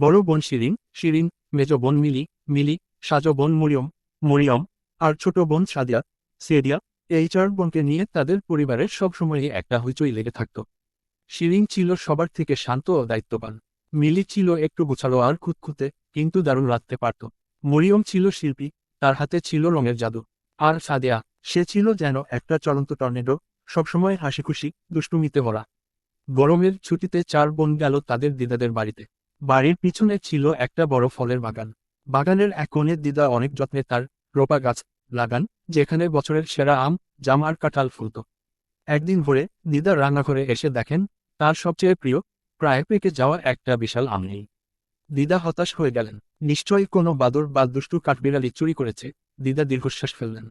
বড় বোন শিরিন শিরিন, মেজ বোন মিলি মিলি, সাজ বোন মরিয়ম মরিয়ম, আর ছোট বোন সাদিয়া, সেদিয়া, এই চার বোনকে নিয়ে তাদের পরিবারের সবসময়ই একটা হইচই লেগে থাকত। শিরিন ছিল সবার থেকে শান্ত ও দায়িত্ববান। মিলি ছিল একটু গোছালো আর খুঁতখুঁতে, কিন্তু দারুণ রাখতে পারত। মরিয়ম ছিল শিল্পী, তার হাতে ছিল রঙের জাদু। আর সাদিয়া, সে ছিল যেন একটা চলন্ত টর্নেডো, সবসময় হাসি খুশি দুষ্টুমিতে ভরা। গরমের ছুটিতে চার বোন গেল তাদের দিদাদের বাড়িতে। বাড়ির পিছনে ছিল একটা বড় ফলের বাগান। বাগানের এক কোণে দিদা অনেক যত্নে তার রোপা গাছ লাগান, যেখানে বছরের সেরা আম, জাম আর কাঁঠাল ফুলত। একদিন ভোরে দিদা রান্নাঘরে এসে দেখেন, তার সবচেয়ে প্রিয়, প্রায় পেকে যাওয়া একটা বিশাল আম নেই। দিদা হতাশ হয়ে গেলেন। নিশ্চয়ই কোনো বাদর বা দুষ্টু কাঠবিড়ালি চুরি করেছে, দিদা দীর্ঘশ্বাস ফেললেন।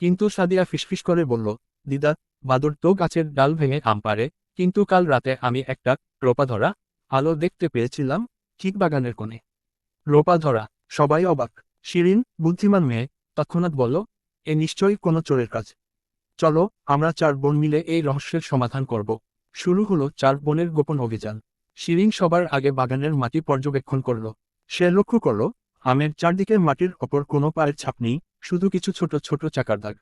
কিন্তু সাদিয়া ফিসফিস করে বলল, দিদা, বাদর তো গাছের ডাল ভেঙে আম পারে কিন্তু কাল রাতে আমি একটা রোপা ধরা আলো দেখতে পেয়েছিলাম ঠিক বাগানের কোণে। রোপা ধরা, সবাই অবাক। শিরিন, বুদ্ধিমান মেয়ে, তৎক্ষণাৎ বলল এ নিশ্চয়ই কোনো চোরের কাজ? চলো, আমরা চার বোন মিলে এই রহস্যের সমাধান করব। শুরু হলো চার বোনের গোপন অভিযান। শিরিন সবার আগে বাগানের মাটি পর্যবেক্ষণ করল। সে লক্ষ্য করল, আমের চারদিকে মাটির ওপর কোনো পায়ের ছাপ নেই, শুধু কিছু ছোট ছোট চাকার দাগ।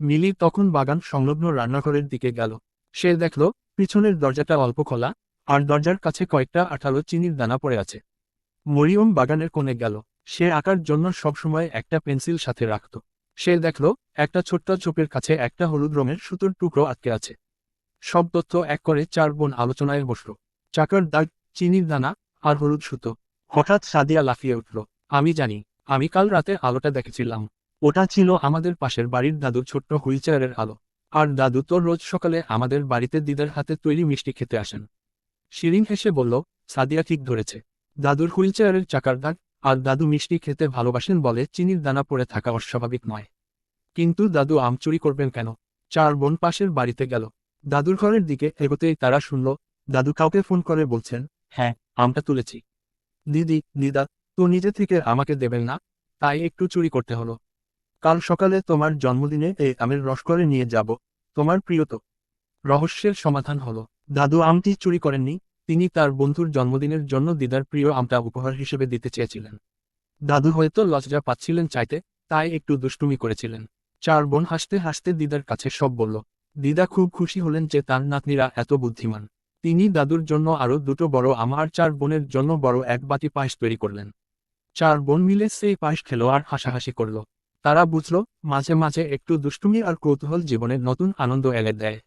মিলি তখন বাগান সংলগ্ন রান্নাঘরের দিকে গেল। সে দেখল, পিছনের দরজাটা অল্প খোলা আর দরজার কাছে কয়েকটা আঠালো চিনির দানা পড়ে আছে। মরিয়ম বাগানের কোণে গেল। সে আঁকার জন্য সবসময় একটা পেন্সিল সাথে রাখত। সে দেখল, একটা ছোট্ট চোপের কাছে একটা হলুদ রঙের সুতোর টুকরো আটকে আছে। সব তথ্য এক করে চার বোন আলোচনায় বসল। চাকার দাগ, চিনির দানা আর হলুদ সুতো। হঠাৎ সাদিয়া লাফিয়ে উঠল। আমি জানি, আমি কাল রাতে আলোটা দেখেছিলাম। ওটা ছিল আমাদের পাশের বাড়ির দাদুর ছোট্ট হুইলচেয়ারের আলো। আর দাদু তো রোজ সকালে আমাদের বাড়িতে দিদার হাতে তৈরি মিষ্টি খেতে আসেন। শিরিন হেসে বলল, সাদিয়া ঠিক ধরেছে। দাদুর হুইলচেয়ারের চাকার দাগ আর দাদু মিষ্টি খেতে ভালোবাসেন বলে চিনির দানা পড়ে থাকা অস্বাভাবিক নয়। কিন্তু দাদু আম চুরি করবেন কেন? চার বোন পাশের বাড়িতে গেল। দাদুর ঘরের দিকে এগোতেই তারা শুনল, দাদু কাউকে ফোন করে বলছেন হ্যাঁ আমটা তুলেছি। দিদি, দিদা, তো নিজে থেকে আমাকে দেবেন না? তাই একটু চুরি করতে হলো। কাল সকালে তোমার জন্মদিনে এই আমের রস করে নিয়ে যাব, তোমার প্রিয় তো রহস্যের সমাধান হলো। দাদু আমটি চুরি করেননি, তিনি তার বন্ধুর জন্মদিনের জন্য দিদার প্রিয় আমটা উপহার হিসেবে দিতে চেয়েছিলেন। দাদু হয়তো লজ্জা পাচ্ছিলেন চাইতে, তাই একটু দুষ্টুমি করেছিলেন। চার বোন হাসতে হাসতে দিদার কাছে সব বলল, দিদা খুব খুশি হলেন যে তার নাতনিরা এত বুদ্ধিমান। তিনি দাদুর জন্য আরও দুটো বড় আমার চার বোনের জন্য বড় এক বাটি পায়েস তৈরি করলেন। চার বোন মিলে সেই পায়েস খেলো আর হাসাহাসি করল। তারা বুঝল, মাঝে মাঝে একটু দুষ্টুমি আর কৌতূহল জীবনের নতুন আনন্দ এনে দেয়।